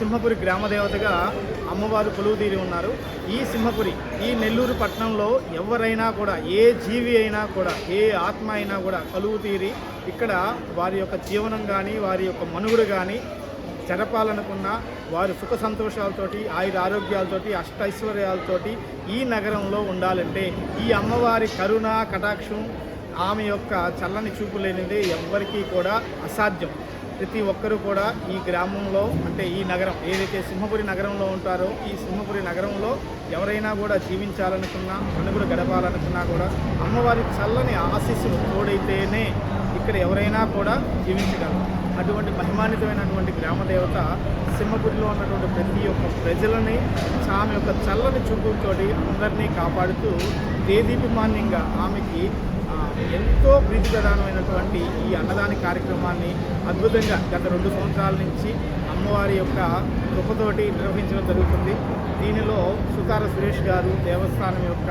సింహపురి గ్రామదేవతగా అమ్మవారు కొలువుదీరి ఉన్నారు. ఈ సింహపురి ఈ నెల్లూరు పట్టణంలో ఎవరైనా కూడా ఏ జీవి అయినా కూడా ఏ ఆత్మ అయినా కూడా కొలువుతీరి. ఇక్కడ వారి యొక్క జీవనం కానీ వారి యొక్క మనుగుడు కానీ జరపాలనుకున్న వారి సుఖ సంతోషాలతోటి ఆయుర ఆరోగ్యాలతోటి అష్టైశ్వర్యాలతోటి ఈ నగరంలో ఉండాలంటే ఈ అమ్మవారి కరుణ కటాక్షం ఆమె యొక్క చల్లని చూపు లేనిది ఎవ్వరికీ కూడా అసాధ్యం. ప్రతి ఒక్కరూ కూడా ఈ గ్రామంలో అంటే ఈ నగరం ఏదైతే సింహపురి నగరంలో ఉంటారో ఈ సింహపురి నగరంలో ఎవరైనా కూడా జీవించాలనుకున్నా మనుగులు గడపాలనుకున్నా కూడా అమ్మవారి చల్లని ఆశీస్సులు తోడైతేనే ఇక్కడ ఎవరైనా కూడా జీవించగలరు. అటువంటి మహిమాన్వితమైనటువంటి గ్రామ దేవత సింహపురిలో ఉన్నటువంటి ప్రతి ఒక్క ప్రజలని ఆమె యొక్క చల్లని చూపుతోటి అందరినీ కాపాడుతూ దేదీపిమాన్యంగా ఆమెకి ఎంతో ప్రీతిప్రధానమైనటువంటి ఈ అన్నదాన కార్యక్రమాన్ని అద్భుతంగా గత రెండు సంవత్సరాల నుంచి అమ్మవారి యొక్క కృపతోటి నిర్వహించడం జరుగుతుంది. దీనిలో సుతార సురేష్ గారు దేవస్థానం యొక్క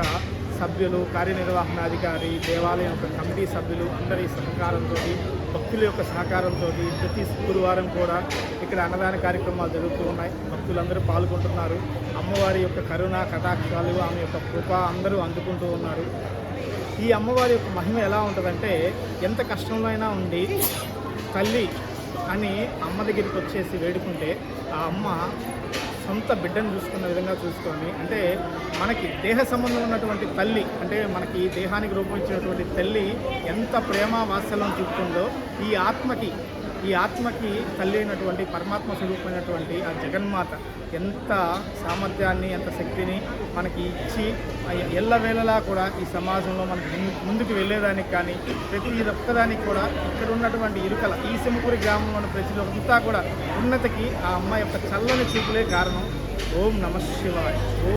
సభ్యులు కార్యనిర్వహణాధికారి దేవాలయం యొక్క కమిటీ సభ్యులు అందరి సహకారంతో భక్తుల యొక్క సహకారంతో ప్రతి గురువారం కూడా ఇక్కడ అన్నదాన కార్యక్రమాలు జరుగుతూ ఉన్నాయి. భక్తులందరూ పాల్గొంటున్నారు. అమ్మవారి యొక్క కరుణ కటాక్షాలు ఆమె యొక్క కృప అందరూ అందుకుంటూ ఉన్నారు. ఈ అమ్మవారి యొక్క మహిమ ఎలా ఉంటుందంటే ఎంత కష్టంలో అయినా ఉండి తల్లి అని అమ్మ దగ్గరికి వచ్చేసి వేడుకుంటే ఆ అమ్మ సొంత బిడ్డను చూసుకున్న విధంగా చూసుకొని అంటే మనకి దేహ సంబంధం ఉన్నటువంటి తల్లి అంటే మనకి దేహానికి రూపొందించినటువంటి తల్లి ఎంత ప్రేమ వాత్సల్యం చూపుతుందో ఈ ఆత్మకి ఈ ఆత్మకి తల్లి అయినటువంటి పరమాత్మ స్వరూపమైనటువంటి ఆ జగన్మాత ఎంత సామర్థ్యాన్ని ఎంత శక్తిని మనకి ఇచ్చి ఎల్లవేళలా కూడా ఈ సమాజంలో మనకి ముందు- ముందుకు వెళ్ళేదానికి కానీ ప్రతి ఒక్కదానికి కూడా ఇక్కడ ఉన్నటువంటి ఇరుకల ఈ సింహపురి గ్రామంలోని ప్రజలంతా కూడా ఉన్నతికి ఆ అమ్మాయి యొక్క చల్లని చూపులే కారణం. ఓం నమ శివాయ.